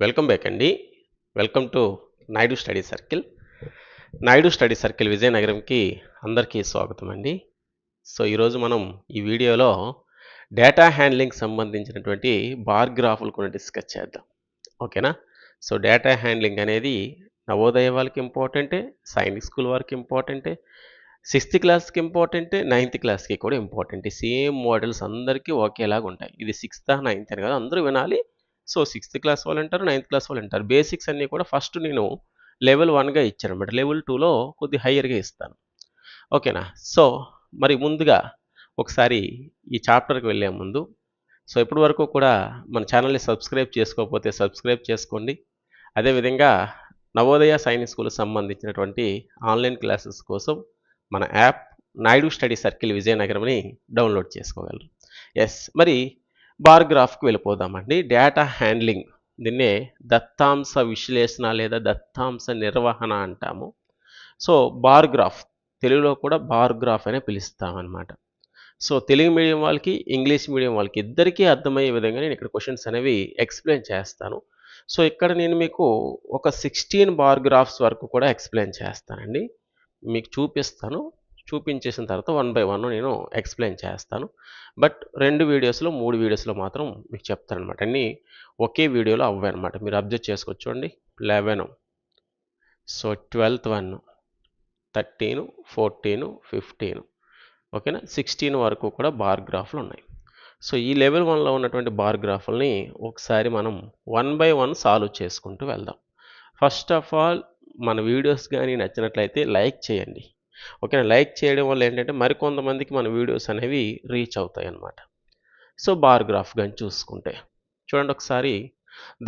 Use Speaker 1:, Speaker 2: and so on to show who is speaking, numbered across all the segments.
Speaker 1: Welcome back అండి. Welcome to Naidu study circle. Naidu study circle విజయనగరంకి అందరికీ స్వాగతం అండి. సో ఈరోజు మనం ఈ వీడియోలో డేటా హ్యాండ్లింగ్ సంబంధించినటువంటి బార్ గ్రాఫ్లు కొన్ని డిస్కస్ చేద్దాం. ఓకేనా? సో డేటా హ్యాండ్లింగ్ అనేది నవోదయ వాళ్ళకి ఇంపార్టెంటే సైనిక్ స్కూల్ వారికి ఇంపార్టెంటే సిక్స్త్ క్లాస్కి ఇంపార్టెంటే నైన్త్ క్లాస్కి కూడా ఇంపార్టెంట్ సేమ్ మోడల్స్ అందరికీ ఒకేలాగా ఉంటాయి. ఇది సిక్స్త్ నైన్త్ అని కాదు అందరూ వినాలి. సో సిక్స్త్ క్లాస్ వాళ్ళు అంటారు నైన్త్ క్లాస్ వాళ్ళు అంటారు బేసిక్స్ అన్నీ కూడా ఫస్ట్ నేను లెవెల్ వన్గా ఇచ్చాను అనమాట లెవెల్ టూలో కొద్ది హయ్యర్గా ఇస్తాను. ఓకేనా? సో మరి ముందుగా ఒకసారి ఈ చాప్టర్కి వెళ్ళే ముందు సో ఇప్పటి వరకు కూడా మన ఛానల్ని సబ్స్క్రైబ్ చేసుకోకపోతే సబ్స్క్రైబ్ చేసుకోండి. అదేవిధంగా నవోదయ సైన్స్ స్కూల్కి సంబంధించినటువంటి ఆన్లైన్ క్లాసెస్ కోసం మన యాప్ నాయుడు స్టడీ సర్కిల్ విజయనగరంని డౌన్లోడ్ చేసుకోగలరు. ఎస్ మరి బార్ గ్రాఫ్కి వెళ్ళిపోదామండి. డేటా హ్యాండ్లింగ్ దీన్నే దత్తాంశ విశ్లేషణ లేదా దత్తాంశ నిర్వహణ అంటాము. సో బార్ గ్రాఫ్ తెలుగులో కూడా బార్ గ్రాఫ్ అనే పిలుస్తామన్నమాట. సో తెలుగు మీడియం వాళ్ళకి ఇంగ్లీష్ మీడియం వాళ్ళకి ఇద్దరికీ అర్థమయ్యే విధంగా నేను ఇక్కడ క్వశ్చన్స్ అనేవి ఎక్స్ప్లెయిన్ చేస్తాను. సో ఇక్కడ నేను మీకు ఒక సిక్స్టీన్ బార్ గ్రాఫ్స్ వరకు కూడా ఎక్స్ప్లెయిన్ చేస్తానండి. మీకు చూపిస్తాను. చూపించేసిన తర్వాత వన్ బై వన్ నేను ఎక్స్ప్లెయిన్ చేస్తాను. బట్ రెండు వీడియోస్లో మూడు వీడియోస్లో మాత్రం మీకు చెప్తాను అనమాట అన్నీ ఒకే వీడియోలో అవ్వాయి అనమాట మీరు అబ్జర్వ్ చేసుకోవచ్చు eleven. So twelfth one. Thirteen fourteen fifteen. ఓకేనా? సిక్స్టీన్ వరకు కూడా బార్ గ్రాఫ్లు ఉన్నాయి. సో ఈ లెవెల్ వన్లో ఉన్నటువంటి బార్ గ్రాఫ్ని ఒకసారి మనం వన్ బై వన్ సాల్వ్ చేసుకుంటూ వెళ్దాం. ఫస్ట్ ఆఫ్ ఆల్ మన వీడియోస్ కానీ నచ్చినట్లయితే లైక్ చేయండి. ఓకేనా? లైక్ చేయడం వల్ల ఏంటంటే మరికొంతమందికి మన వీడియోస్ అనేవి రీచ్ అవుతాయి అన్నమాట సో బార్ గ్రాఫ్ కానీ చూసుకుంటే చూడండి ఒకసారి.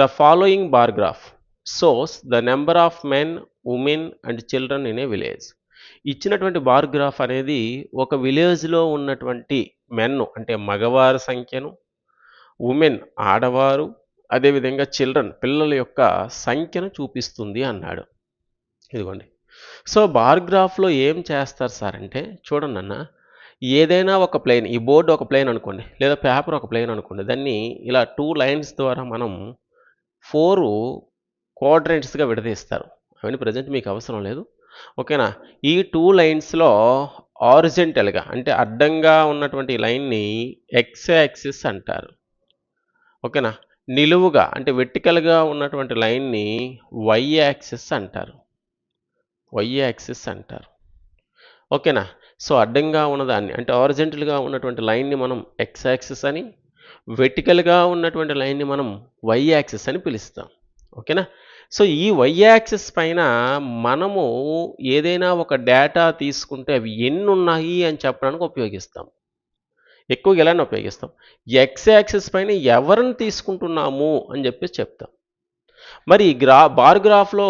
Speaker 1: The following bar graph shows the number of men women and children in a village. ఇచ్చినటువంటి బార్ గ్రాఫ్ అనేది ఒక విలేజ్లో ఉన్నటువంటి మెన్ అంటే మగవారి సంఖ్యను ఉమెన్ ఆడవారు అదేవిధంగా చిల్డ్రన్ పిల్లల యొక్క సంఖ్యను చూపిస్తుంది అన్నాడు. ఇదిగోండి. సో బార్ గ్రాఫ్లో ఏం చేస్తారు సార్ అంటే చూడండి అన్న ఏదైనా ఒక ప్లేన్ ఈ బోర్డు ఒక ప్లేన్ అనుకోండి లేదా పేపర్ ఒక ప్లేన్ అనుకోండి దాన్ని ఇలా టూ లైన్స్ ద్వారా మనం ఫోర్ క్వాడ్రెంట్స్గా విడదీస్తారు. అవన్నీ ప్రజెంట్ మీకు అవసరం లేదు. ఓకేనా? ఈ టూ లైన్స్లో ఆరిజెంటల్గా అంటే అడ్డంగా ఉన్నటువంటి లైన్ని ఎక్స్ యాక్సిస్ అంటారు. ఓకేనా? నిలువుగా అంటే వెర్టికల్గా ఉన్నటువంటి లైన్ని వై యాక్సిస్ అంటారు. వై యాక్సిస్ అంటారు. ఓకేనా? సో అడ్డంగా ఉన్నదాన్ని అంటే ఆరిజెంటల్గా ఉన్నటువంటి లైన్ని మనం ఎక్స్ యాక్సిస్ అని వెటికల్గా ఉన్నటువంటి లైన్ని మనం వై యాక్సిస్ అని పిలుస్తాం. ఓకేనా? సో ఈ వై యాక్సిస్ పైన మనము ఏదైనా ఒక డేటా తీసుకుంటే అవి ఎన్ని ఉన్నాయి అని చెప్పడానికి ఉపయోగిస్తాం. ఎక్కువగా ఎలానే ఉపయోగిస్తాం? ఎక్స్ యాక్సిస్ పైన ఎవరిని తీసుకుంటున్నాము అని చెప్పేసి చెప్తాం. మరి గ్రా బార్ గ్రాఫ్లో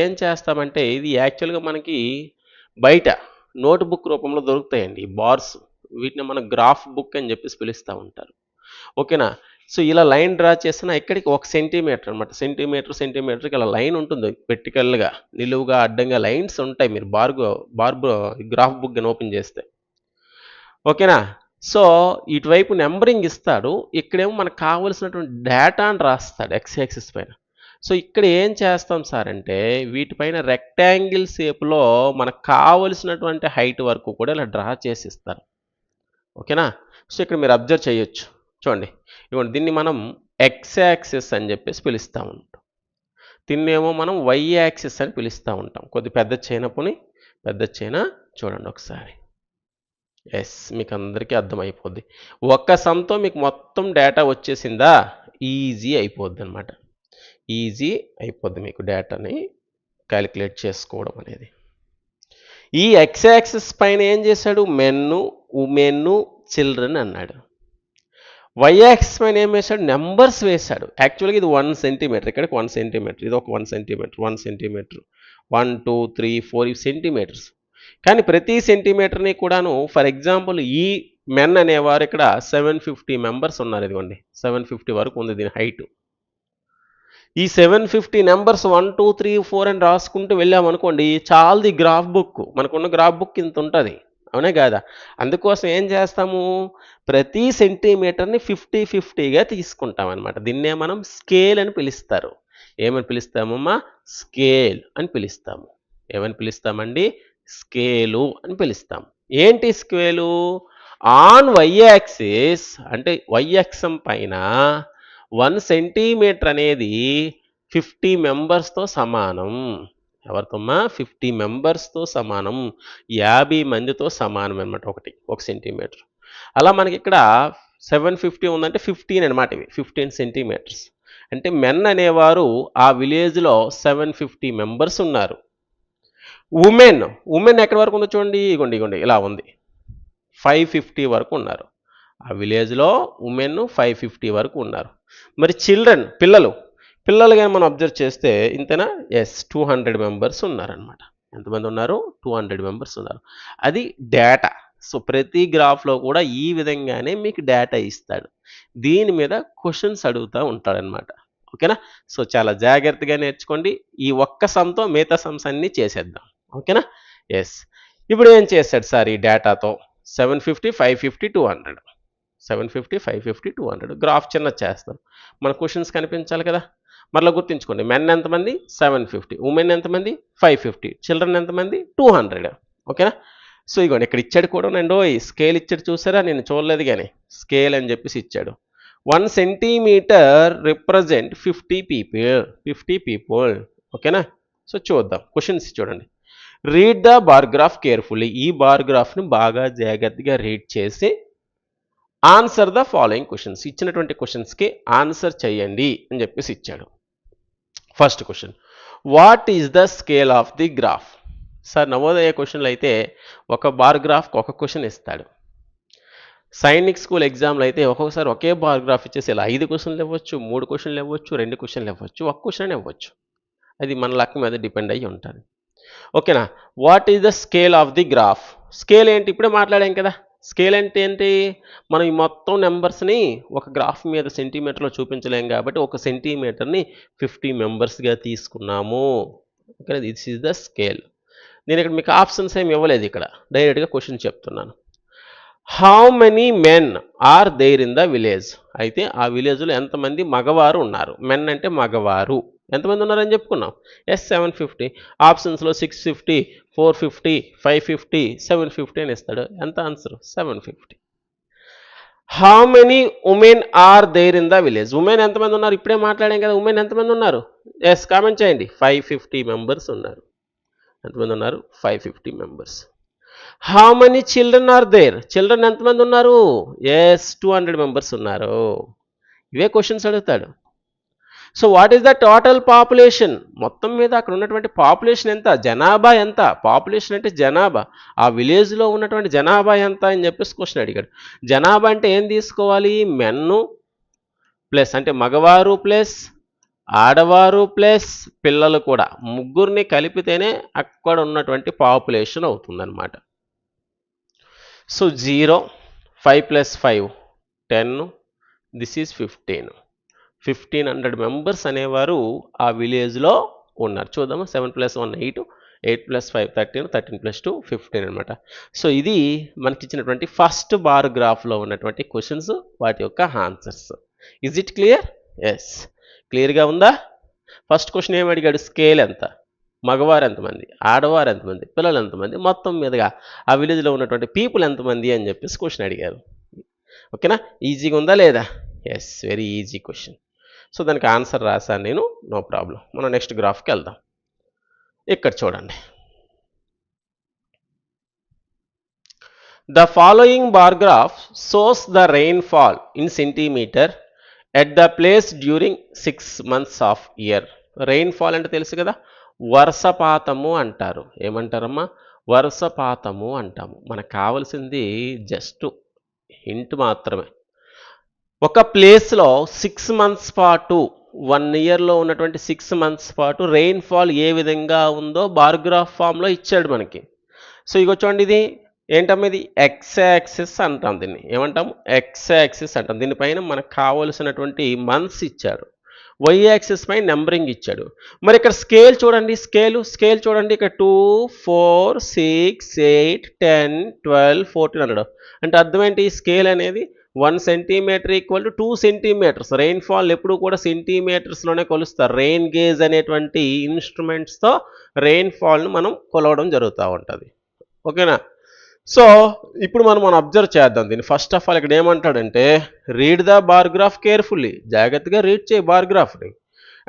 Speaker 1: ఏం చేస్తామంటే ఇది యాక్చువల్గా మనకి బయట నోట్ బుక్ రూపంలో దొరుకుతాయండి బార్స్. వీటిని మన గ్రాఫ్ బుక్ అని చెప్పేసి పిలుస్తూ ఉంటారు. ఓకేనా? సో ఇలా లైన్ డ్రా చేసిన ఇక్కడికి ఒక సెంటీమీటర్ అనమాట సెంటీమీటర్ సెంటీమీటర్కి ఇలా లైన్ ఉంటుంది వెర్టికల్గా నిలువుగా అడ్డంగా లైన్స్ ఉంటాయి మీరు బార్ బార్ గ్రాఫ్ బుక్ అని ఓపెన్ చేస్తే. ఓకేనా? సో ఇటువైపు నెంబరింగ్ ఇస్తాడు. ఇక్కడేమో మనకు కావలసినటువంటి డేటాను రాస్తాడు ఎక్స్ యాక్సిస్ పైన. సో ఇక్కడ ఏం చేస్తాం సార్ అంటే వీటిపైన రెక్టాంగిల్ షేప్లో మనకు కావలసినటువంటి హైట్ వరకు కూడా ఇలా డ్రా చేసి ఇస్తారు ఓకేనా? సో ఇక్కడ మీరు అబ్జర్వ్ చేయొచ్చు. చూడండి. ఇవ్వండి దీన్ని మనం ఎక్స్ యాక్సిస్ అని చెప్పేసి పిలుస్తూ ఉంటాం. దీన్నేమో మనం వై యాక్సిస్ అని పిలుస్తూ ఉంటాం. కొద్ది పెద్ద చైనపుని పెద్ద చైనా చూడండి ఒకసారి. ఎస్ మీకు అందరికీ అర్థమైపోద్ది. ఒక్క సమ్తో మీకు మొత్తం డేటా వచ్చేసిందా? ఈజీ అయిపోద్ది అనమాట ఈజీ అయిపోద్ది మీకు డేటాని క్యాలిక్యులేట్ చేసుకోవడం అనేది. ఈ ఎక్స్ యాక్సిస్ పైన ఏం చేశాడు? మెన్ను ఉమెన్ను చిల్డ్రన్ అన్నాడు. వై యాక్సిస్ పైన ఏం వేశాడు? నెంబర్స్ వేశాడు. యాక్చువల్గా ఇది వన్ సెంటీమీటర్. ఇక్కడికి వన్ సెంటీమీటర్. ఇది ఒక one centimetre. One centimetre. One two three four ఇవి సెంటీమీటర్స్. కానీ ప్రతి సెంటీమీటర్ని కూడాను ఫర్ ఎగ్జాంపుల్ ఈ మెన్ అనేవారు ఇక్కడ సెవెన్ ఫిఫ్టీ మెంబర్స్ ఉన్నారు ఇదిగోండి. సెవెన్ ఫిఫ్టీ వరకు ఉంది దీని హైట్. ఈ seven fifty numbers one two three four అని రాసుకుంటూ వెళ్ళామనుకోండి చాలది గ్రాఫ్ బుక్ మనకున్న గ్రాఫ్ బుక్ ఇంత ఉంటుంది. అవునే కాదా? అందుకోసం ఏం చేస్తాము? ప్రతి సెంటీమీటర్ని ఫిఫ్టీ ఫిఫ్టీగా తీసుకుంటాం అనమాట దీన్నే మనం స్కేల్ అని పిలుస్తారు. ఏమని పిలుస్తామమ్మా? స్కేల్ అని పిలుస్తాము. ఏమని పిలుస్తామండి? స్కేలు అని పిలుస్తాం. ఏంటి స్కేలు ఆన్ వై యాక్సిస్ అంటే వై అక్షం పైన వన్ సెంటీమీటర్ అనేది ఫిఫ్టీ మెంబర్స్తో సమానం. ఎవరితోమ్మా? ఫిఫ్టీ మెంబర్స్తో సమానం. యాభై మందితో సమానం అనమాట ఒకటి ఒక సెంటీమీటర్. అలా మనకి ఇక్కడ సెవెన్ ఫిఫ్టీ ఉందంటే ఫిఫ్టీన్ అనమాట ఇవి ఫిఫ్టీన్ సెంటీమీటర్స్. అంటే మెన్ అనేవారు ఆ విలేజ్లో సెవెన్ ఫిఫ్టీ మెంబర్స్ ఉన్నారు. ఉమెన్ ఉమెన్ ఎక్కడి వరకు ఉందో చూడండి. ఇగోండి ఇగోండి ఇలా ఉంది. ఫైవ్ ఫిఫ్టీ వరకు ఉన్నారు. ఆ విలేజ్లో ఉమెన్ ఫైవ్ ఫిఫ్టీ వరకు ఉన్నారు. మరి చిల్డ్రన్ పిల్లలు. పిల్లలు కానీ మనం అబ్జర్వ్ చేస్తే ఇంతేనా? ఎస్ టూ హండ్రెడ్ మెంబర్స్ ఉన్నారనమాట ఎంతమంది ఉన్నారు? టూ హండ్రెడ్ మెంబర్స్ ఉన్నారు. అది డేటా సో ప్రతి గ్రాఫ్లో కూడా ఈ విధంగానే మీకు డేటా ఇస్తాడు. దీని మీద క్వశ్చన్స్ అడుగుతూ ఉంటాడనమాట ఓకేనా? సో చాలా జాగ్రత్తగా నేర్చుకోండి. ఈ ఒక్క సమ్తో మిగతా సమ్స్ అన్నీ చేసేద్దాం. ఓకేనా? ఎస్ ఇప్పుడు ఏం చేశాడు సార్ ఈ డేటాతో seven fifty five fifty two hundred seven fifty five fifty two hundred. Graph చిన్న చేస్తాను. మన క్వశ్చన్స్ కనిపించాలి కదా? మరలా గుర్తుంచుకోండి. మెన్ ఎంతమంది? Seven fifty. ఉమెన్ ఎంతమంది? Five fifty. చిల్డ్రన్ ఎంతమంది? Two hundred. ఓకేనా? సో ఇగోండి. ఇక్కడ ఇచ్చాడు కూడా నండో స్కేల్ ఇచ్చాడు చూసారా? నేను చూడలేదు కానీ. స్కేల్ అని చెప్పేసి ఇచ్చాడు. One centimetre represent fifty people fifty people. ఓకేనా? సో చూద్దాం. క్వశ్చన్స్ చూడండి. Read the bar graph carefully. ఈ బార్గ్రాఫ్ని బాగా జాగ్రత్తగా రీడ్ చేసి ఆన్సర్ ద ఫాలోయింగ్ క్వశ్చన్స్ ఇచ్చినటువంటి క్వశ్చన్స్కి ఆన్సర్ చేయండి అని చెప్పేసి ఇచ్చాడు. First question what is the scale of the graph sir Navodaya క్వశ్చన్లు అయితే ఒక బార్ గ్రాఫ్కి ఒక క్వశ్చన్ ఇస్తాడు. సైనిక్ స్కూల్ ఎగ్జామ్లో అయితే ఒక్కొక్కసారి ఒకే బార్ గ్రాఫ్ ఇచ్చేసి ఇలా ఐదు క్వశ్చన్లు ఇవ్వచ్చు మూడు క్వశ్చన్లు ఇవ్వచ్చు రెండు క్వశ్చన్లు ఇవ్వచ్చు ఒక క్వశ్చన్ ఇవ్వచ్చు. అది మన లక్ మీద డిపెండ్ అయ్యి ఉంటుంది. ఓకేనా what is the scale of the graph scale ఏంటి? ఇప్పుడే మాట్లాడాం కదా. స్కేల్ అంటే ఏంటి? మనం ఈ మొత్తం నెంబర్స్ని ఒక గ్రాఫ్ మీద సెంటీమీటర్లో చూపించలేం కాబట్టి ఒక సెంటీమీటర్ని ఫిఫ్టీ మెంబర్స్గా తీసుకున్నాము. Okay this is the scale. నేను ఇక్కడ మీకు ఆప్షన్స్ ఏమి ఇవ్వలేదు ఇక్కడ. డైరెక్ట్గా క్వశ్చన్ చెప్తున్నాను. How many men are there in the village అయితే ఆ విలేజ్లో ఎంతమంది మగవారు ఉన్నారు? మెన్ అంటే మగవారు. ఎంతమంది ఉన్నారని చెప్పుకున్నాం? ఎస్ సెవెన్ ఫిఫ్టీ ఆప్షన్స్లో six fifty four fifty five fifty seven fifty అని ఇస్తాడు. ఎంత answer seven fifty how many women are there in the village women ఎంతమంది ఉన్నారు ఇప్పుడే మాట్లాడాం కదా ఉమెన్ ఎంతమంది ఉన్నారు ఎస్ కామెంట్ చేయండి. ఫైవ్ ఫిఫ్టీ మెంబర్స్ ఉన్నారు. ఎంతమంది ఉన్నారు five fifty members how many children are there children ఎంతమంది ఉన్నారు ఎస్ టూ హండ్రెడ్ మెంబర్స్ ఉన్నారు. ఇవే క్వశ్చన్స్ అడుగుతాడు. So what is the total population మొత్తం మీద అక్కడ ఉన్నటువంటి పాపులేషన్ ఎంత? జనాభా ఎంత? పాపులేషన్ అంటే జనాభా. ఆ విలేజ్లో ఉన్నటువంటి జనాభా ఎంత అని చెప్పేసి క్వశ్చన్ అడిగాడు. జనాభా అంటే ఏం తీసుకోవాలి? మెన్ను ప్లస్ అంటే మగవారు ప్లస్ ఆడవారు ప్లస్ పిల్లలు కూడా. ముగ్గురిని కలిపితేనే అక్కడ ఉన్నటువంటి పాపులేషన్ అవుతుందన్నమాట. So zero five plus five ten this is fifteen fifteen hundred members అనేవారు ఆ విలేజ్లో ఉన్నారు. చూద్దాము seven plus one eight eight plus five thirteen thirteen plus two fifteen అనమాట సో ఇది మనకి ఇచ్చినటువంటి ఫస్ట్ బార్ గ్రాఫ్లో ఉన్నటువంటి క్వశ్చన్స్ వాటి యొక్క answers. Is it clear yes క్లియర్గా ఉందా? ఫస్ట్ క్వశ్చన్ ఏమి అడిగాడు? స్కేల్ ఎంత? మగవారు ఎంతమంది? ఆడవారు ఎంతమంది? పిల్లలు ఎంతమంది? మొత్తం మీదుగా ఆ విలేజ్లో ఉన్నటువంటి పీపుల్ ఎంతమంది అని చెప్పేసి క్వశ్చన్ అడిగారు. ఓకేనా? ఈజీగా ఉందా లేదా? Yes very easy question so దానికి ఆన్సర్ రాశాను నేను. No problem. మనం నెక్స్ట్ గ్రాఫ్కి వెళ్దాం. ఇక్కడ చూడండి. The following bar graph shows the rainfall in centimetre at the place during six months of year. Rainfall అంటే తెలుసు కదా? వర్షపాతము అంటారు. ఏమంటారమ్మా? వర్షపాతము అంటాము. మనకు కావలసింది జస్ట్ హింట్ మాత్రమే. ఒక ప్లేస్లో సిక్స్ మంత్స్ పాటు వన్ ఇయర్లో ఉన్నటువంటి సిక్స్ మంత్స్ పాటు రెయిన్ ఫాల్ ఏ విధంగా ఉందో బార్గ్రాఫ్ ఫామ్లో ఇచ్చాడు మనకి. సో ఇక చూడండి ఇది. ఏంటమ్మా ఇది? ఎక్స్ యాక్సిస్ అంటాం దీన్ని. ఏమంటాం ఎక్స్ యాక్సిస్ అంటాం. దీనిపైన మనకు కావలసినటువంటి మంత్స్ ఇచ్చాడు వై యాక్సిస్ పైన నెంబరింగ్ ఇచ్చాడు. మరి ఇక్కడ స్కేల్ చూడండి. స్కేల్ స్కేల్ చూడండి. ఇక్కడ two four six eight ten twelve fourteen అన్నాడు. అంటే అర్థం ఏంటి? ఈ స్కేల్ అనేది one centimetre equal to two centimetres. Rainfall ఎప్పుడు కూడా సెంటీమీటర్స్లోనే కొలుస్తారు. రెయిన్ గేజ్ అనేటువంటి ఇన్స్ట్రుమెంట్స్తో రెయిన్ఫాల్ను మనం కొలవడం జరుగుతూ ఉంటుంది. ఓకేనా? సో ఇప్పుడు మనం మనం అబ్జర్వ్ చేద్దాం దీన్ని. ఫస్ట్ ఆఫ్ ఆల్ ఇక్కడ ఏమంటాడంటే read the bar graph carefully జాగ్రత్తగా రీడ్ చేయి బార్గ్రాఫ్ని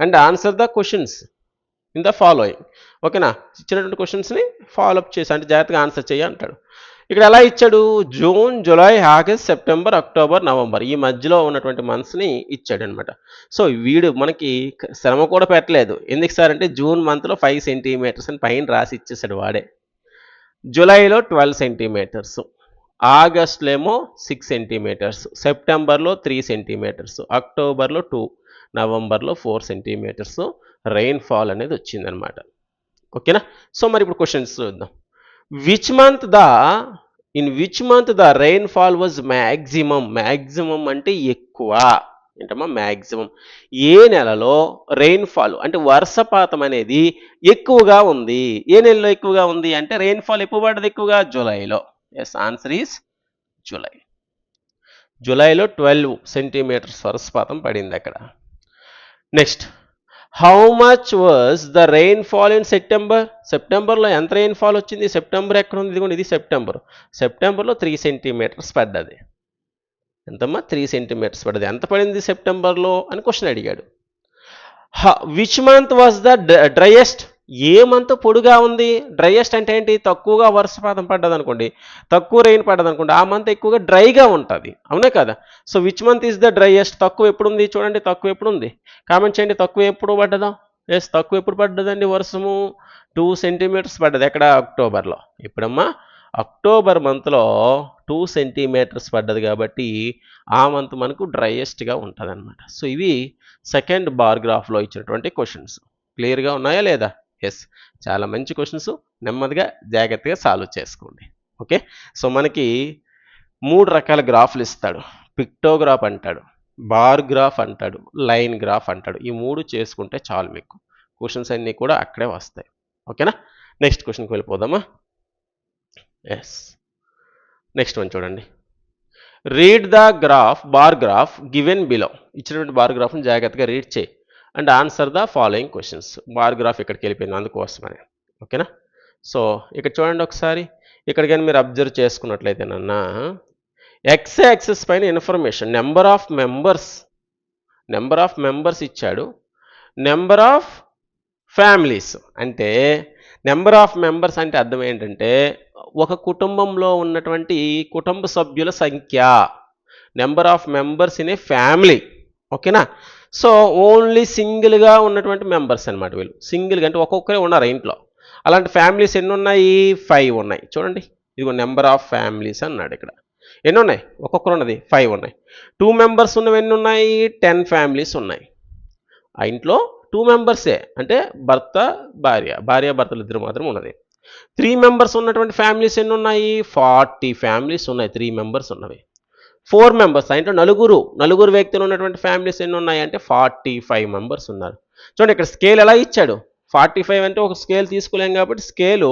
Speaker 1: and answer the questions in the following ఓకేనా? ఇచ్చినటువంటి క్వశ్చన్స్ని ఫాలోఅప్ చేసి అంటే జాగ్రత్తగా ఆన్సర్ చేయి అంటాడు. ఇక్కడ ఎలా ఇచ్చాడు? June July August September October November ఈ మధ్యలో ఉన్నటువంటి మంత్స్ని ఇచ్చాడు అనమాట సో వీడు మనకి శ్రమ కూడా పెట్టలేదు. ఎందుకు సార్ అంటే జూన్ మంత్లో ఫైవ్ సెంటీమీటర్స్ అని పైన రాసి ఇచ్చేసాడు వాడే. జూలైలో ట్వెల్వ్ సెంటీమీటర్స్ ఆగస్ట్లో ఏమో సిక్స్ సెంటీమీటర్స్ సెప్టెంబర్లో త్రీ సెంటీమీటర్స్ అక్టోబర్లో టూ నవంబర్లో ఫోర్ సెంటీమీటర్స్ రెయిన్ ఫాల్ అనేది వచ్చిందనమాట ఓకేనా? సో మరి ఇప్పుడు క్వశ్చన్స్ చూద్దాం. Which month the in which month the rainfall was maximum maximum అంటే ఎక్కువ. ఏంటమ్మా? మ్యాక్సిమం ఏ నెలలో రెయిన్ ఫాల్ అంటే వర్షపాతం అనేది ఎక్కువగా ఉంది. ఏ నెలలో ఎక్కువగా ఉంది అంటే రెయిన్ ఫాల్ ఎప్పుడు పడ్డది ఎక్కువగా? జూలైలో. Yes answer is July. జూలైలో ట్వెల్వ్ సెంటీమీటర్స్ వర్షపాతం పడింది అక్కడ. Next how much was the rainfall in September సెప్టెంబర్లో ఎంత రెయిన్ ఫాల్ వచ్చింది? సెప్టెంబర్ ఎక్కడ ఉంది ఇదిగోండి ఇది సెప్టెంబర్ సెప్టెంబర్లో త్రీ సెంటీమీటర్స్ పడ్డది. ఎంతమ్మా? త్రీ సెంటీమీటర్స్ పడ్డది. ఎంత పడింది సెప్టెంబర్లో అని క్వశ్చన్ అడిగాడు. Which month was the driest A month పొడుగా ఉంది? డ్రైయెస్ట్ అంటే ఏంటి? తక్కువగా వర్షపాతం పడ్డది అనుకోండి తక్కువ రెయిన్ పడ్డది అనుకోండి ఆ మంత్ ఎక్కువగా డ్రైగా ఉంటుంది. అవునే కదా? So which month is the driest తక్కువ ఎప్పుడు ఉంది చూడండి తక్కువ ఎప్పుడు ఉంది కామెంట్ చేయండి తక్కువ ఎప్పుడు పడ్డదా? ఎస్ తక్కువ ఎప్పుడు పడ్డదండి వర్షము? టూ సెంటీమీటర్స్ పడ్డది. ఎక్కడ? అక్టోబర్లో. ఇప్పుడమ్మా అక్టోబర్ మంత్లో టూ సెంటీమీటర్స్ పడ్డది కాబట్టి ఆ మంత్ మనకు డ్రైయెస్ట్గా ఉంటుంది అనమాట సో ఇవి సెకండ్ బార్గ్రాఫ్లో ఇచ్చినటువంటి క్వశ్చన్స్ క్లియర్గా ఉన్నాయా లేదా? ఎస్ చాలా మంచి క్వశ్చన్స్ నెమ్మదిగా జాగ్రత్తగా సాల్వ్ చేసుకోండి. ఓకే సో మనకి మూడు రకాల గ్రాఫ్లు ఇస్తాడు. పిక్టోగ్రాఫ్ అంటాడు. బార్ గ్రాఫ్ అంటాడు. లైన్ గ్రాఫ్ అంటాడు. ఈ మూడు చేసుకుంటే చాలు మీకు. క్వశ్చన్స్ అన్నీ కూడా అక్కడే వస్తాయి. ఓకేనా నెక్స్ట్ క్వశ్చన్కి వెళ్ళిపోదామా? ఎస్ నెక్స్ట్ వన్ చూడండి. Read the graph bar graph given below ఇచ్చినటువంటి బార్ గ్రాఫ్ని జాగ్రత్తగా రీడ్ చేయి. And answer the following questions bar graph ఇక్కడికి వెళ్ళిపోయింది అందుకోసమని. ఓకేనా సో ఇక్కడ చూడండి ఒకసారి. ఇక్కడ కానీ మీరు అబ్జర్వ్ చేసుకున్నట్లయితే నన్న ఎక్స్ యాక్సెస్ పైన information number of members number of members ఇచ్చాడు. నెంబర్ ఆఫ్ ఫ్యామిలీస్ అంటే నెంబర్ ఆఫ్ మెంబర్స్ అంటే అర్థం ఏంటంటే ఒక కుటుంబంలో ఉన్నటువంటి కుటుంబ సభ్యుల సంఖ్య. Number of members in a family ఓకేనా సో ఓన్లీ సింగిల్గా ఉన్నటువంటి మెంబర్స్ అనమాట వీళ్ళు. సింగిల్గా అంటే ఒక్కొక్కరే ఉన్నారు ఇంట్లో. అలాంటి ఫ్యామిలీస్ ఎన్ని ఉన్నాయి ఫైవ్ ఉన్నాయి. చూడండి. ఇదిగో నెంబర్ ఆఫ్ ఫ్యామిలీస్ అన్నాడు ఇక్కడ. ఎన్ని ఉన్నాయి ఒక్కొక్కరు ఉన్నది. ఫైవ్ ఉన్నాయి. టూ మెంబర్స్ ఉన్నవి ఎన్ని ఉన్నాయి టెన్ ఫ్యామిలీస్ ఉన్నాయి. ఆ ఇంట్లో టూ మెంబర్సే అంటే భర్త భార్య. భార్య భర్తలు ఇద్దరు మాత్రం ఉన్నది. త్రీ మెంబర్స్ ఉన్నటువంటి ఫ్యామిలీస్ ఎన్ని ఉన్నాయి ఫార్టీ ఫ్యామిలీస్ ఉన్నాయి. త్రీ మెంబర్స్ ఉన్నవి. ఫోర్ మెంబర్స్ అంటే నలుగురు నలుగురు వ్యక్తులు ఉన్నటువంటి ఫ్యామిలీస్ ఎన్ని ఉన్నాయంటే ఫార్టీ ఫైవ్ మెంబర్స్ ఉన్నారు. చూడండి ఇక్కడ స్కేల్ ఎలా ఇచ్చాడు? ఫార్టీ ఫైవ్ అంటే ఒక స్కేల్ తీసుకోలేం కాబట్టి scale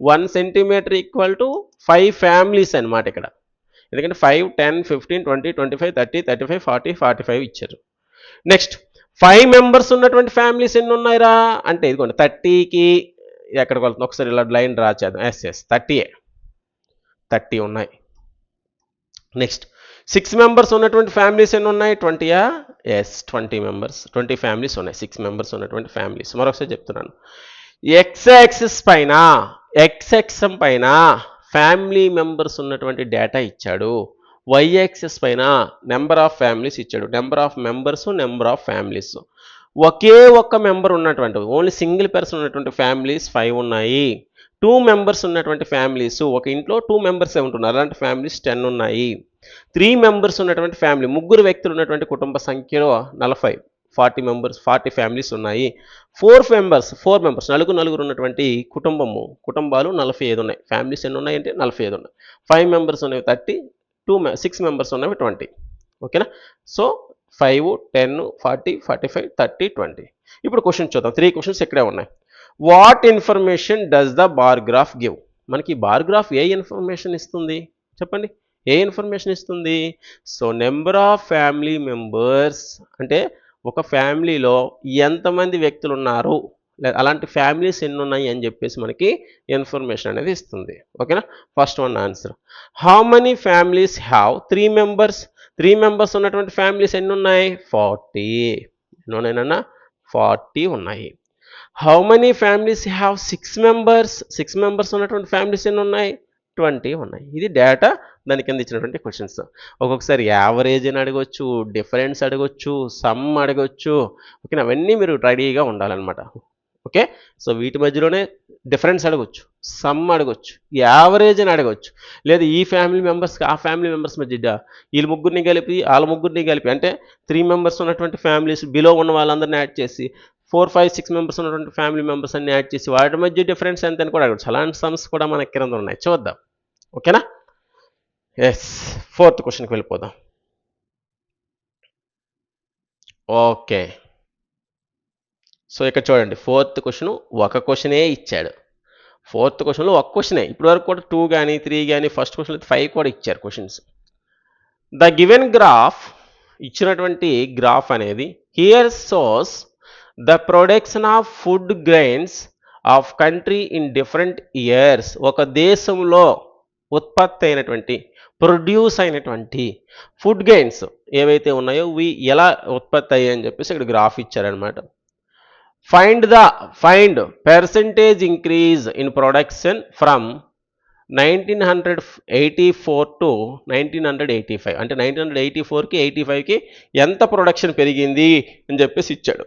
Speaker 1: one centimetre equal to five families అనమాట ఇక్కడ. ఎందుకంటే five ten fifteen twenty twenty five thirty thirty five forty forty five ఇచ్చారు. నెక్స్ట్ ఫైవ్ మెంబర్స్ ఉన్నటువంటి ఫ్యామిలీస్ ఎన్ని ఉన్నాయిరా? అంటే ఇదిగోండి థర్టీకి ఎక్కడికి వెళ్తుంది ఒకసారి ఇలా లైన్ డ్రా చేద్దాం. ఎస్ ఎస్ థర్టీయే థర్టీ ఉన్నాయి. నెక్స్ట్ సిక్స్ మెంబర్స్ ఉన్నటువంటి ఫ్యామిలీస్ ఎన్ని ఉన్నాయి? ట్వంటీయా yes twenty members twenty families ఉన్నాయి. సిక్స్ మెంబర్స్ ఉన్నటువంటి ఫ్యామిలీస్ మరొకసారి చెప్తున్నాను. ఎక్స్ యాక్సిస్ పైన ఎక్స్ఎక్సమ్ పైన ఫ్యామిలీ మెంబర్స్ ఉన్నటువంటి డేటా ఇచ్చాడు. వై యాక్సిస్ పైన నెంబర్ ఆఫ్ ఫ్యామిలీస్ ఇచ్చాడు. Number of members number of families ఒకే ఒక్క మెంబర్ ఉన్నటువంటి ఓన్లీ సింగిల్ పర్సన్ ఉన్నటువంటి ఫ్యామిలీస్ ఫైవ్ ఉన్నాయి. టూ మెంబర్స్ ఉన్నటువంటి ఫ్యామిలీస్ ఒక ఇంట్లో టూ మెంబర్సే ఉంటున్నారు. అలాంటి ఫ్యామిలీస్ టెన్ ఉన్నాయి. త్రీ మెంబర్స్ ఉన్నటువంటి ఫ్యామిలీ ముగ్గురు వ్యక్తులు ఉన్నటువంటి కుటుంబ సంఖ్యలో నలభై ఫార్టీ మెంబర్స్ ఫార్టీ ఫ్యామిలీస్ ఉన్నాయి. ఫోర్ మెంబర్స్ ఫోర్ మెంబర్స్ నలుగురు నలుగురు ఉన్నటువంటి కుటుంబము కుటుంబాలు నలభై ఐదు ఉన్నాయి. ఫ్యామిలీస్ ఎన్ని ఉన్నాయంటే నలభై ఐదు ఉన్నాయి. ఫైవ్ మెంబర్స్ ఉన్నవి థర్టీ టూ సిక్స్ మెంబర్స్ ఉన్నవి ట్వంటీ. ఓకేనా? So five ten forty forty five thirty twenty. ఇప్పుడు క్వశ్చన్ చూద్దాం. త్రీ క్వశ్చన్స్ ఇక్కడే ఉన్నాయి. What information does the bar graph give మనకి బార్ గ్రాఫ్ ఏ ఇన్ఫర్మేషన్ ఇస్తుంది? చెప్పండి. ఏ ఇన్ఫర్మేషన్ ఇస్తుంది? So number of family members అంటే ఒక ఫ్యామిలీలో ఎంతమంది వ్యక్తులు ఉన్నారు అలాంటి ఫ్యామిలీస్ ఎన్ని ఉన్నాయి అని చెప్పేసి మనకి ఇన్ఫర్మేషన్ అనేది ఇస్తుంది. ఓకేనా first one answer how many families have three members three members ఉన్నటువంటి ఫ్యామిలీస్ ఎన్ని ఉన్నాయి ఫార్టీ ఎన్ని ఉన్నాయన్నా ఫార్టీ ఉన్నాయి. How many families have six members six members ఉన్నటువంటి ఫ్యామిలీస్ ఎన్ని ఉన్నాయి? ట్వంటీ ఉన్నాయి. ఇది డేటా దాని కింద ఇచ్చినటువంటి క్వశ్చన్స్ ఒక్కొక్కసారి యావరేజ్ అని అడగొచ్చు డిఫరెన్స్ అడగొచ్చు సమ్ అడగొచ్చు. ఓకేనా అవన్నీ మీరు రెడీగా ఉండాలన్నమాట. ఓకే సో వీటి మధ్యలోనే డిఫరెన్స్ అడగొచ్చు సమ్ అడగొచ్చు యావరేజ్ అని అడగొచ్చు. లేదా ఈ ఫ్యామిలీ మెంబర్స్కి ఆ ఫ్యామిలీ మెంబర్స్ మధ్య వీళ్ళు వీళ్ళ ముగ్గురిని కలిపి వాళ్ళ ముగ్గురిని కలిపి అంటే త్రీ మెంబర్స్ ఉన్నటువంటి ఫ్యామిలీస్ బిలో ఉన్న వాళ్ళందరిని యాడ్ చేసి ఫోర్ ఫైవ్ సిక్స్ మెంబర్స్ ఉన్నటువంటి ఫ్యామిలీ మెంబర్స్ అన్ని యాడ్ చేసి వాటి మధ్య డిఫరెన్స్ ఎంత అని కూడా అడగచ్చు. అలాంటి సమ్స్ కూడా మన కింద ఉన్నాయి. చూద్దాం. ఓకేనా? ఎస్ ఫోర్త్ క్వశ్చన్కి వెళ్ళిపోదాం. ఓకే. సో ఇక్కడ చూడండి. ఫోర్త్ క్వశ్చన్ ఒక క్వశ్చనే ఇచ్చాడు. ఫోర్త్ క్వశ్చన్లో ఒక క్వశ్చనే ఇప్పటి వరకు కూడా టూ కానీ త్రీ కానీ ఫస్ట్ క్వశ్చన్ ఫైవ్ కూడా ఇచ్చారు క్వశ్చన్స్ ద గివెన్ గ్రాఫ్ ఇచ్చినటువంటి గ్రాఫ్ అనేది here shows the production of food grains of country in different years ఒక దేశంలో ఉత్పత్తి అయినటువంటి ప్రొడ్యూస్ అయినటువంటి ఫుడ్ గెయిన్స్ ఏవైతే ఉన్నాయో ఇవి ఎలా ఉత్పత్తి అయ్యాయి అని చెప్పేసి ఇక్కడ గ్రాఫ్ ఇచ్చారనమాట find the find percentage increase in production from nineteen hundred eighty four to nineteen hundred eighty five అంటే నైన్టీన్ హండ్రెడ్ ఎయిటీ ఫోర్కి ఎయిటీ ఫైవ్కి ఎంత ప్రొడక్షన్ పెరిగింది అని చెప్పేసి ఇచ్చాడు.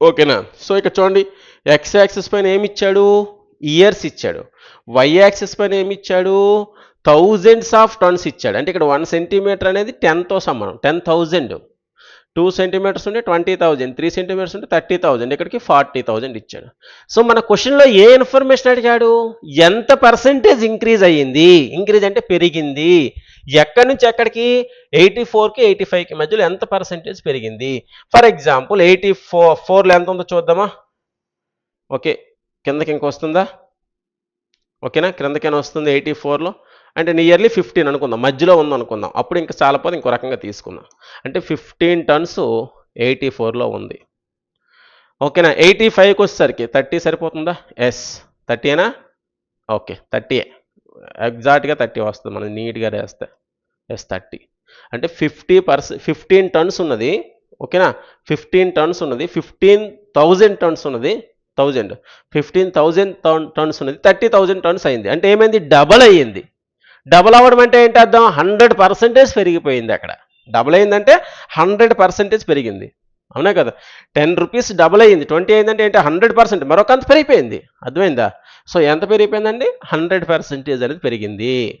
Speaker 1: ఓకేనా? సో ఇక్కడ చూడండి ఎక్స్ యాక్సిస్ పైన ఏమి ఇచ్చాడు ఇయర్స్ ఇచ్చాడు. వై యాక్సిస్ పైన ఏమి ఇచ్చాడు థౌజండ్స్ ఆఫ్ టన్స్ ఇచ్చాడు. అంటే ఇక్కడ వన్ సెంటీమీటర్ అనేది టెన్తో సమానం. టెన్ థౌజండ్ టూ సెంటీమీటర్స్ ఉంటే ట్వంటీ థౌజండ్ త్రీ సెంటీమీటర్స్ ఉంటే థర్టీ థౌజండ్ ఇక్కడికి ఫార్టీ థౌజండ్ ఇచ్చాడు. సో మన క్వశ్చన్లో ఏ ఇన్ఫర్మేషన్ అడిగాడు? ఎంత పర్సెంటేజ్ ఇంక్రీజ్ అయ్యింది? ఇంక్రీజ్ అంటే పెరిగింది. ఎక్కడి నుంచి ఎక్కడికి? ఎయిటీ ఫోర్కి ఎయిటీ ఫైవ్కి మధ్యలో ఎంత పర్సెంటేజ్ పెరిగింది? ఫర్ ఎగ్జాంపుల్ ఎయిటీ ఫోర్ ఫోర్లో ఎంత ఉందో చూద్దామా? ఓకే కిందకి ఇంక వస్తుందా ఓకేనా? క్రిందకైనా వస్తుంది ఎయిటీ ఫోర్లో. అంటే నియర్లీ ఫిఫ్టీన్ అనుకుందాం మధ్యలో ఉంది అనుకుందాం. అప్పుడు ఇంకా చాలపోతే ఇంకో రకంగా తీసుకుందాం. అంటే ఫిఫ్టీన్ టన్స్ ఎయిటీ ఫోర్లో ఉంది. ఓకేనా? ఎయిటీ ఫైవ్కి వచ్చేసరికి థర్టీ సరిపోతుందా? ఎస్. థర్టీనా ఓకే థర్టీ ఎగ్జాక్ట్గా థర్టీ వస్తుంది మనం నీట్గా వేస్తే ఎస్ థర్టీ. అంటే ఫిఫ్టీ పర్సెంట్ ఫిఫ్టీన్ టన్స్ ఉన్నది. ఓకేనా? ఫిఫ్టీన్ టన్స్ ఉన్నది. ఫిఫ్టీన్ థౌజండ్ టన్స్ ఉన్నది. థౌజండ్. ఫిఫ్టీన్ థౌజండ్ టన్స్ ఉన్నది. థర్టీ థౌజండ్ టన్స్ అయింది. అంటే ఏమైంది? డబల్ అయ్యింది. డబుల్ అవ్వడం అంటే ఏంటి అర్థం? హండ్రెడ్ పర్సెంటేజ్ పెరిగిపోయింది అక్కడ. డబల్ అయిందంటే హండ్రెడ్ పర్సెంటేజ్ పెరిగింది. అవునా కదా? టెన్ రూపీస్ డబల్ అయింది. ట్వంటీ అయిందంటే ఏంటి? Hundred percent. మరొక అంత పెరిగిపోయింది. అర్థమైందా? సో ఎంత పెరిగిపోయిందండి? హండ్రెడ్ పర్సెంటేజ్ అనేది పెరిగింది.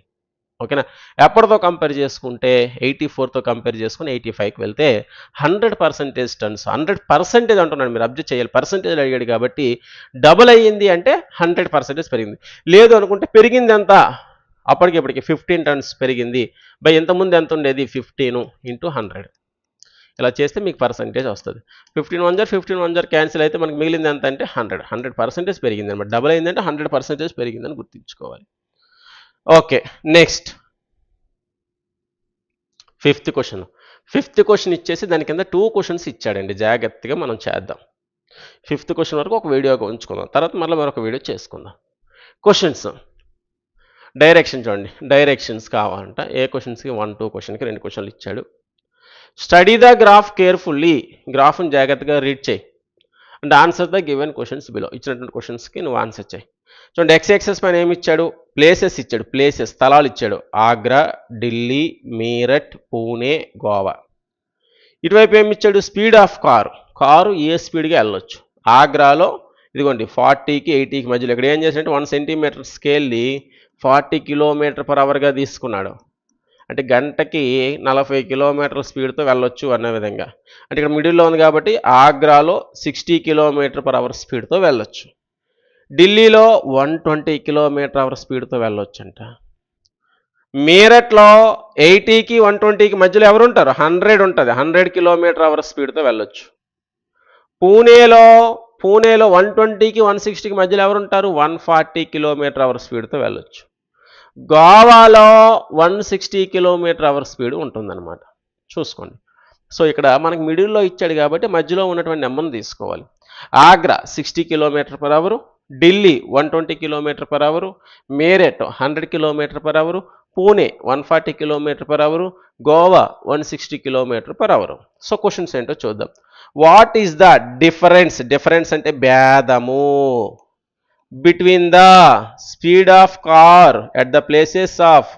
Speaker 1: ఓకేనా? ఎప్పటితో కంపేర్ చేసుకుంటే ఎయిటీ ఫోర్తో కంపేర్ చేసుకుని ఎయిటీ ఫైవ్కి వెళ్తే hundred percentage tons. Hundred percentage అంటున్నాను మీరు. అబ్జెక్ట్ చేయాలి. పర్సెంటేజ్ అడిగాడు కాబట్టి డబుల్ అయ్యింది అంటే హండ్రెడ్ పర్సెంటేజ్ పెరిగింది. లేదు అనుకుంటే పెరిగింది ఎంత? అప్పటికి ఇప్పటికి ఫిఫ్టీన్ టన్స్ పెరిగింది. బై ఎంతముందు ఎంత ఉండేది? ఫిఫ్టీను ఇంటూ హండ్రెడ్ ఇలా చేస్తే మీకు పర్సంటేజ్ వస్తుంది. ఫిఫ్టీన్ వన్ జర్ ఫిఫ్టీన్ వన్ జర్ క్యాన్సిల్ అయితే మనకి మిగిలింది ఎంత అంటే హండ్రెడ్ హండ్రెడ్ పర్సెంటేజ్ పెరిగింది అనమాట. డబల్ అయిందంటే హండ్రెడ్ పర్సెంటేజ్ పెరిగిందని గుర్తుంచుకోవాలి. Okay next fifth question fifth question ఇచ్చేసి దాని కింద టూ క్వశ్చన్స్ ఇచ్చాడండి. జాగ్రత్తగా మనం చేద్దాం. ఫిఫ్త్ క్వశ్చన్ వరకు ఒక వీడియోగా ఉంచుకుందాం. తర్వాత మళ్ళీ మరొక వీడియో చేసుకుందాం. క్వశ్చన్స్ డైరెక్షన్ చూడండి. డైరెక్షన్స్ కావాలంట. ఏ క్వశ్చన్స్కి? వన్ టూ క్వశ్చన్కి రెండు క్వశ్చన్లు ఇచ్చాడు. Study the graph carefully. గ్రాఫ్ని జాగ్రత్తగా రీడ్ చేయి. And answer the given questions below. ఇచ్చినటువంటి క్వశ్చన్స్కి నువ్వు ఆన్సర్ చేయి. చూడండి ఎక్స్ ఎక్సెస్ పైన ఏమి ఇచ్చాడు? ప్లేసెస్ ఇచ్చాడు. ప్లేసెస్ స్థలాలు ఇచ్చాడు. ఆగ్రా ఢిల్లీ మీరట్ పూణే గోవా. ఇటువైపు ఏమి ఇచ్చాడు? Speed of car. కారు ఏ స్పీడ్గా వెళ్ళొచ్చు? ఆగ్రాలో ఇదిగోండి ఫార్టీకి ఎయిటీకి మధ్యలో. ఇక్కడ ఏం చేసినట్టు వన్ సెంటీమీటర్ స్కేల్ని ఫార్టీ కిలోమీటర్ పర్ అవర్గా తీసుకున్నాడు. అంటే గంటకి నలభై కిలోమీటర్ స్పీడ్తో వెళ్ళొచ్చు అనే విధంగా. అంటే ఇక్కడ మిడిల్లో ఉంది కాబట్టి ఆగ్రాలో సిక్స్టీ కిలోమీటర్ పర్ అవర్ స్పీడ్తో వెళ్ళొచ్చు. ఢిల్లీలో వన్ ట్వంటీ కిలోమీటర్ అవర్ స్పీడ్తో వెళ్ళొచ్చు అంట మీరట్లో ఎయిటీకి వన్ ట్వంటీకి మధ్యలో ఎవరు ఉంటారు హండ్రెడ్ ఉంటుంది. హండ్రెడ్ కిలోమీటర్ అవర్ స్పీడ్తో వెళ్ళొచ్చు. పూణేలో పూణేలో వన్ ట్వంటీకి వన్ సిక్స్టీకి మధ్యలో ఎవరుంటారు? వన్ ఫార్టీ కిలోమీటర్ అవర్ స్పీడ్తో వెళ్ళొచ్చు. గోవాలో one sixty kilometre hour speed ఉంటుందన్నమాట. చూసుకోండి. సో ఇక్కడ మనకి మిడిల్లో ఇచ్చాడు కాబట్టి మధ్యలో ఉన్నటువంటి నెంబర్ని తీసుకోవాలి. Agra sixty kilometre per hour. Delhi one twenty kilometre per hour. Meerut hundred kilometre per hour. Pune one forty kilometre per hour. Goa one sixty kilometre per hour. So questions ఏంటో చూద్దాం. What is the difference difference అంటే భేదము. Between the speed of car at the places of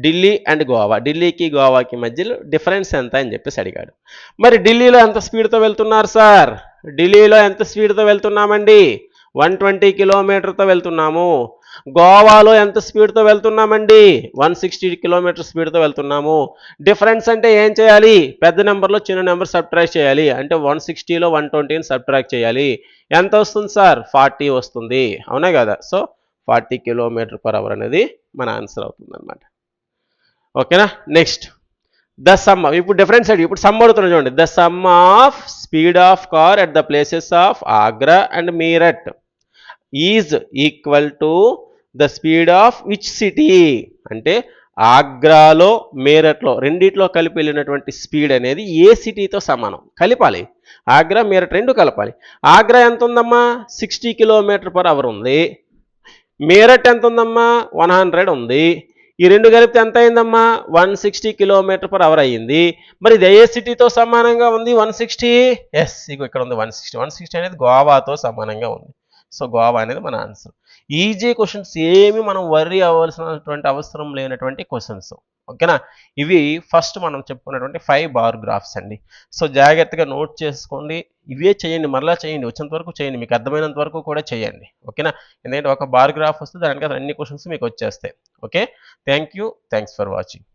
Speaker 1: Delhi and Goa ఢిల్లీకి గోవాకి మధ్యలో difference ఎంత అని చెప్పేసి అడిగాడు. మరి ఢిల్లీలో ఎంత స్పీడ్తో వెళ్తున్నారు సార్ ఢిల్లీలో ఎంత స్పీడ్తో వెళ్తున్నామండి? వన్ ట్వంటీ కిలోమీటర్తో వెళ్తున్నాము. గోవాలో ఎంత స్పీడ్తో వెళ్తున్నామండి? వన్ సిక్స్టీ కిలోమీటర్ స్పీడ్తో వెళ్తున్నాము. డిఫరెన్స్ అంటే ఏం చేయాలి? పెద్ద నెంబర్లో చిన్న నెంబర్ సబ్ట్రాక్ట్ చేయాలి. అంటే వన్ సిక్స్టీలో వన్ ట్వంటీని సబ్ట్రాక్ట్ చేయాలి. ఎంత వస్తుంది సార్? ఫార్టీ వస్తుంది. అవునా కదా? So forty kilometre per hour అనేది మన ఆన్సర్ అవుతుంది అనమాట ఓకేనా? నెక్స్ట్. ద సమ్ ఇప్పుడు డిఫరెన్స్ అడిగి ఇప్పుడు సమ్ అడుగుతున్నాడు చూడండి. The sum of speed of car at the places of Agra and Meerut is equal to the speed of which city అంటే ఆగ్రాలో మేరట్లో రెండిట్లో కలిపి వెళ్ళినటువంటి స్పీడ్ అనేది ఏ సిటీతో సమానం? కలిపాలి. ఆగ్రా మేరట్ రెండు కలపాలి. ఆగ్రా ఎంత ఉందమ్మా సిక్స్టీ కిలోమీటర్ పర్ అవర్ ఉంది. మేరట్ ఎంత ఉందమ్మా వన్ హండ్రెడ్ ఉంది. ఈ రెండు కలిపితే ఎంత అయిందమ్మా? One sixty kilometre per hour అయ్యింది. మరి ఇది ఏ సిటీతో సమానంగా ఉంది? One sixty? ఎస్ ఇక్కడ ఉంది వన్ సిక్స్టీ. వన్ సిక్స్టీ అనేది గోవాతో సమానంగా ఉంది. సో గోవా అనేది మన ఆన్సర్. ఈజీ క్వశ్చన్స్ ఏమి మనం వర్రీ అవ్వాల్సినటువంటి అవసరం లేనటువంటి క్వశ్చన్స్. ఓకేనా? ఇవి ఫస్ట్ మనం చెప్పుకున్నటువంటి ఫైవ్ బార్ గ్రాఫ్స్ అండి. సో జాగ్రత్తగా నోట్ చేసుకోండి. ఇవే చేయండి మరలా చేయండి వచ్చేంత వరకు చేయండి మీకు అర్థమైనంత వరకు కూడా చేయండి. ఓకేనా? ఎందుకంటే ఒక బార్ గ్రాఫ్ వస్తే దానికి అన్ని క్వశ్చన్స్ మీకు వచ్చేస్తాయి. Okay? Thank you thanks for watching.